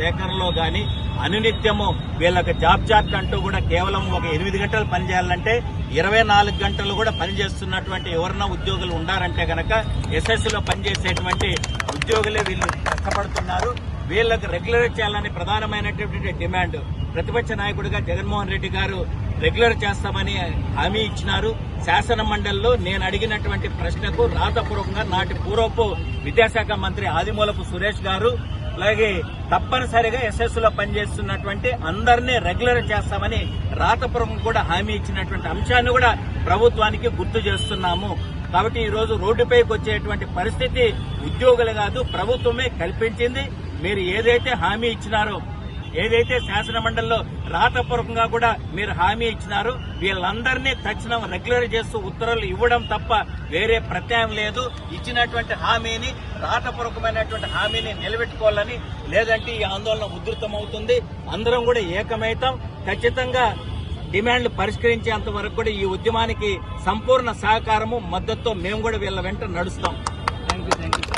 సేకరణలో కానీ అనునిత్యము వీళ్ళకి జాబ్ చార్ట్ అంటూ కూడా కేవలం ఒక ఎనిమిది గంటలు పనిచేయాలంటే ఇరవై నాలుగు గంటలు కూడా పనిచేస్తున్నటువంటి ఎవరన్నా ఉద్యోగులు ఉండారంటే కనుక ఎస్ఎస్సీలో పనిచేసేటువంటి ఉద్యోగులే వీళ్ళు కష్టపడుతున్నారు. వీళ్ళకి రెగ్యులర్ చేయాలని ప్రధానమైనటువంటి డిమాండ్. ప్రతిపక్ష నాయకుడిగా జగన్మోహన్ రెడ్డి గారు రెగ్యులర్ చేస్తామని హామీ ఇచ్చినారు. శాసన మండలిలో నేను అడిగినటువంటి ప్రశ్నకు రాతపూర్వకంగా నాటి పూర్వపు విద్యాశాఖ మంత్రి ఆదిమూలపు సురేష్ గారు అలాగే తప్పనిసరిగా ఎస్ఎస్లో పనిచేస్తున్నటువంటి అందరినీ రెగ్యులర్ చేస్తామని రాతపురం కూడా హామీ ఇచ్చినటువంటి అంశాన్ని కూడా ప్రభుత్వానికి గుర్తు చేస్తున్నాము. కాబట్టి ఈ రోజు రోడ్డుపైకి వచ్చేటువంటి పరిస్థితి ఉద్యోగులు కాదు ప్రభుత్వమే కల్పించింది. మీరు ఏదైతే హామీ ఇచ్చినారో ఏదైతే శాసన మండలిలో రాతపూర్వకంగా కూడా మీరు హామీ ఇచ్చినారు వీళ్ళందరినీ తక్షణం రెగ్యులర్ చేస్తూ ఉత్తర్వులు ఇవ్వడం తప్ప వేరే ప్రత్యాయం లేదు. ఇచ్చినటువంటి హామీని రాతపూర్వకమైనటువంటి హామీని నిలబెట్టుకోవాలని లేదంటే ఈ ఆందోళన ఉధృతం అవుతుంది అందరం కూడా ఏకమైతాం ఖచ్చితంగా డిమాండ్లు పరిష్కరించేంత వరకు కూడా ఈ ఉద్యమానికి సంపూర్ణ సహకారము మద్దతుతో మేము కూడా వీళ్ళ వెంట నడుస్తాం. Thank you thank you